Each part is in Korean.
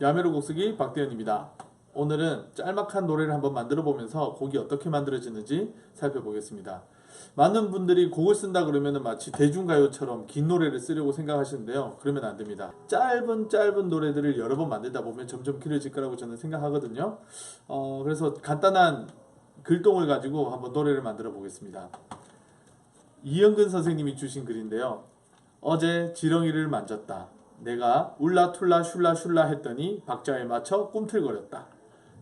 야메로 곡쓰기 박대현입니다. 오늘은 짤막한 노래를 한번 만들어 보면서 곡이 어떻게 만들어지는지 살펴보겠습니다. 많은 분들이 곡을 쓴다 그러면 마치 대중가요처럼 긴 노래를 쓰려고 생각하시는데요. 그러면 안 됩니다. 짧은 짧은 노래들을 여러 번 만들다 보면 점점 길어질 거라고 저는 생각하거든요. 어, 그래서 간단한 글동을 가지고 한번 노래를 만들어 보겠습니다. 이영근 선생님이 주신 글인데요. 어제 지렁이를 만졌다. 내가 울라툴라 슐라 슐라 했더니 박자에 맞춰 꿈틀거렸다.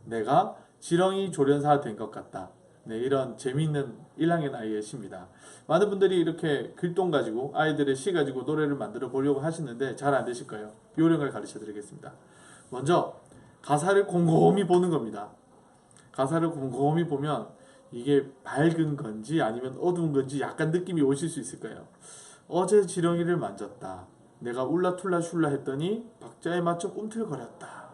내가 지렁이 조련사 된 것 같다. 네, 이런 재미있는 1학년 아이의 시입니다. 많은 분들이 이렇게 글동 가지고 아이들의 시 가지고 노래를 만들어 보려고 하시는데 잘 안 되실 거예요. 요령을 가르쳐 드리겠습니다. 먼저 가사를 곰곰이 보는 겁니다. 가사를 곰곰이 보면 이게 밝은 건지 아니면 어두운 건지 약간 느낌이 오실 수 있을 거예요. 어제 지렁이를 만졌다. 내가 울라툴라 슐라 했더니 박자에 맞춰 꿈틀거렸다.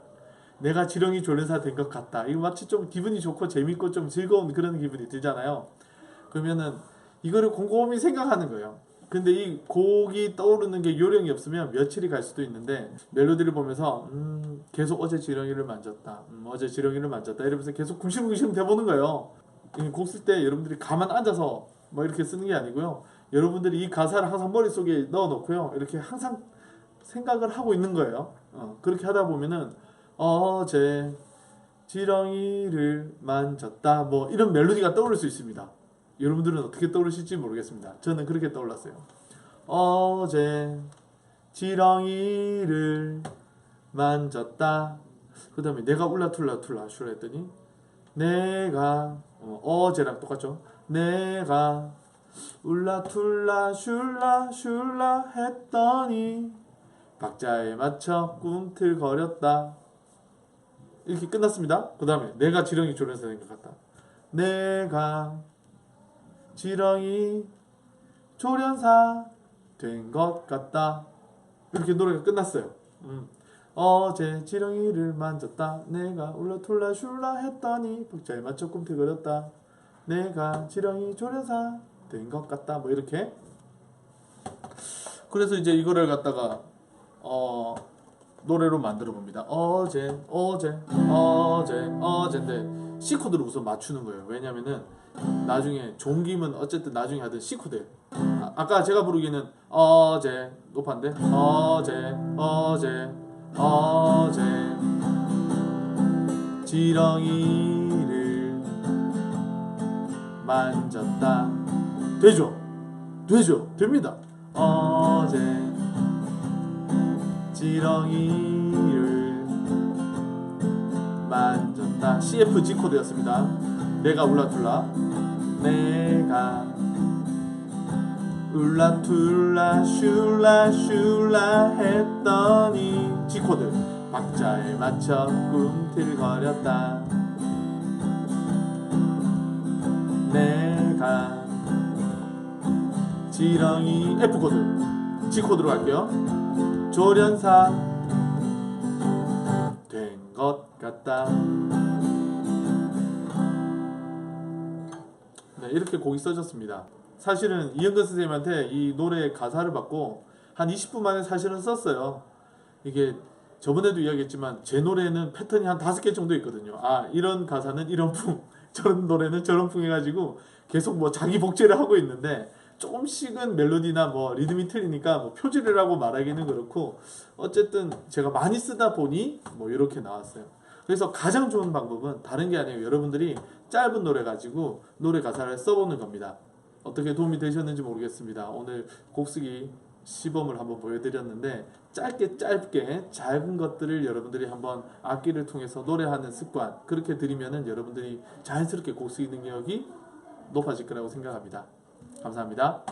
내가 지렁이 조련사 된 것 같다. 이거 마치 좀 기분이 좋고 재밌고 좀 즐거운 그런 기분이 들잖아요. 그러면은 이거를 곰곰이 생각하는 거예요. 근데 이 곡이 떠오르는 게 요령이 없으면 며칠이 갈 수도 있는데 멜로디를 보면서 음, 계속 어제 지렁이를 만졌다. 음, 어제 지렁이를 만졌다. 이러면서 계속 궁시궁시 대보는 거예요. 곡 쓸 때 여러분들이 가만 앉아서 뭐 이렇게 쓰는 게 아니고요. 여러분들이 이 가사를 항상 머릿속에 넣어 놓고요. 이렇게 항상 생각을 하고 있는 거예요. 어, 그렇게 하다 보면은 어제 지렁이를 만졌다 뭐 이런 멜로디가 떠오를 수 있습니다. 여러분들은 어떻게 떠오르실지 모르겠습니다. 저는 그렇게 떠올랐어요. 어제 지렁이를 만졌다. 그 다음에 내가 울라툴라툴라 슈라 했더니 내가 어, 제랑 똑같죠. 내가 울라툴라 슐라 슐라 했더니 박자에 맞춰 꿈틀거렸다. 이렇게 끝났습니다. 그 다음에 내가 지렁이 조련사 된것 같다. 내가 지렁이 조련사 된 것 같다. 이렇게 노래가 끝났어요. 음. 어제 지렁이를 만졌다. 내가 울라툴라 슐라 했더니 박자에 맞춰 꿈틀거렸다. 내가 지렁이 조련사 된 것 같다. 뭐 이렇게. 그래서 이제 이거를 갖다가 어 노래로 만들어 봅니다. 어제, 어제, 어제, 어제인데 C 코드를 우선 맞추는 거예요. 왜냐면은 나중에 종김은 어쨌든 나중에 하든 C 코드. 아, 아까 제가 부르기는 어제 높았는데 어제, 어제, 어제 지렁이를 만졌다. 되죠? 되죠? 됩니다. 어제 지렁이를 만졌다. CF G 코드였습니다. 내가 울라툴라 내가 울라툴라 슐라 슐라 했더니 G 코드 박자에 맞춰 꿈틀거렸다. 지렁이 F 코드 G 코드로 갈게요. 조련사 된 것 같다. 네, 이렇게 곡이 써졌습니다. 사실은 이영근 선생님한테 이 노래 가사를 받고 한 20분 만에 사실은 썼어요. 이게 저번에도 이야기했지만 제 노래는 패턴이 한 다섯 개 정도 있거든요. 아 이런 가사는 이런 풍, 저런 노래는 저런 풍 해가지고 계속 뭐 자기 복제를 하고 있는데 조금씩은 멜로디나 뭐 리듬이 틀리니까 뭐 표절이라고 말하기는 그렇고 어쨌든 제가 많이 쓰다 보니 뭐 이렇게 나왔어요. 그래서 가장 좋은 방법은 다른 게 아니에요. 여러분들이 짧은 노래 가지고 노래 가사를 써보는 겁니다. 어떻게 도움이 되셨는지 모르겠습니다. 오늘 곡쓰기 시범을 한번 보여드렸는데 짧게 짧게 작은 것들을 여러분들이 한번 악기를 통해서 노래하는 습관 그렇게 들이면은 여러분들이 자연스럽게 곡쓰기 능력이 높아질 거라고 생각합니다. 감사합니다.